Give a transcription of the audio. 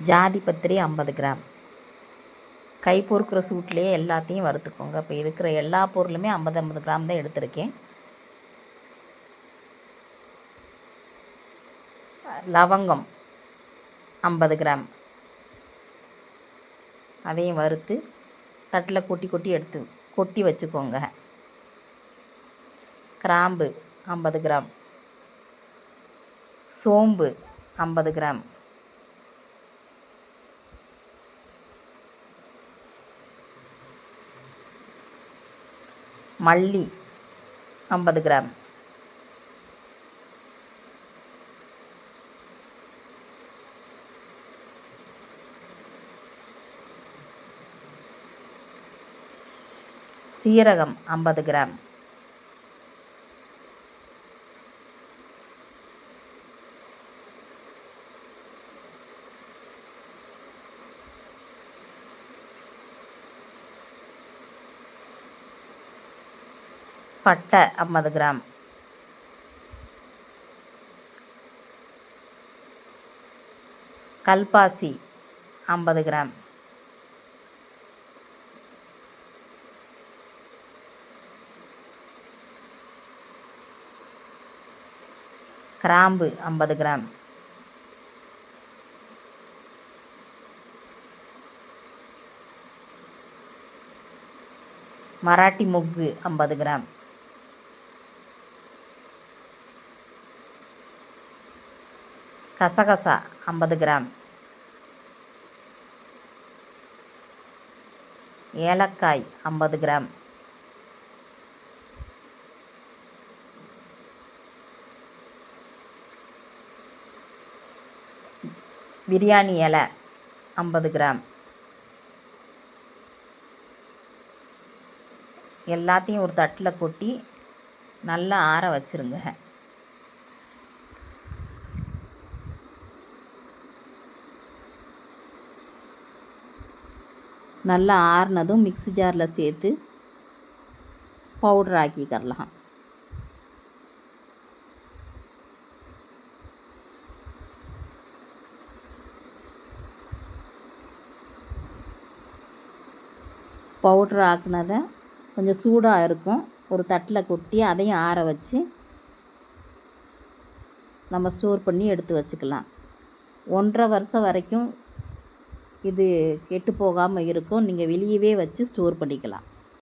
ஜாதி பத்திரி ஐம்பது கிராம். கை பொறுக்கிற சூட்லேயே எல்லாத்தையும் வறுத்துக்கோங்க. இப்போ இருக்கிற எல்லா பொருளுமே ஐம்பது ஐம்பது கிராம் தான் எடுத்திருக்கேன். லவங்கம் ஐம்பது கிராம். அதையும் வறுத்து தட்டில் கொட்டி கொட்டி எடுத்து கொட்டி வச்சுக்கோங்க. கிராம்பு ஐம்பது கிராம். சோம்பு ஐம்பது கிராம். மல்லி ஐம்பது கிராம். சீரகம் ஐம்பது கிராம். பட்டை ஐம்பது கிராம். கல்பாசி ஐம்பது கிராம். கிராம்பு ஐம்பது கிராம். மராட்டி முக்கு ஐம்பது கிராம். கசகசா ஐம்பது கிராம். ஏலக்காய் ஐம்பது கிராம். பிரியாணி இலை ஐம்பது கிராம். எல்லாத்தையும் ஒரு தட்டில் கொட்டி நல்லா ஆற வச்சுருங்க. நல்லா ஆறுனதும் மிக்ஸி ஜாரில் சேர்த்து பவுடர் ஆக்கிக்கிறலாம் பவுட்ரு ஆக்குனதை கொஞ்சம் சூடாக இருக்கும். ஒரு தட்டில் கொட்டி அதையும் ஆற வச்சு நம்ம ஸ்டோர் பண்ணி எடுத்து வச்சுக்கலாம். ஒன்றரை வருஷம் வரைக்கும் இது கெட்டு போகாமல் இருக்கும். நீங்கள் வெளியவே வச்சு ஸ்டோர் பண்ணிக்கலாம்.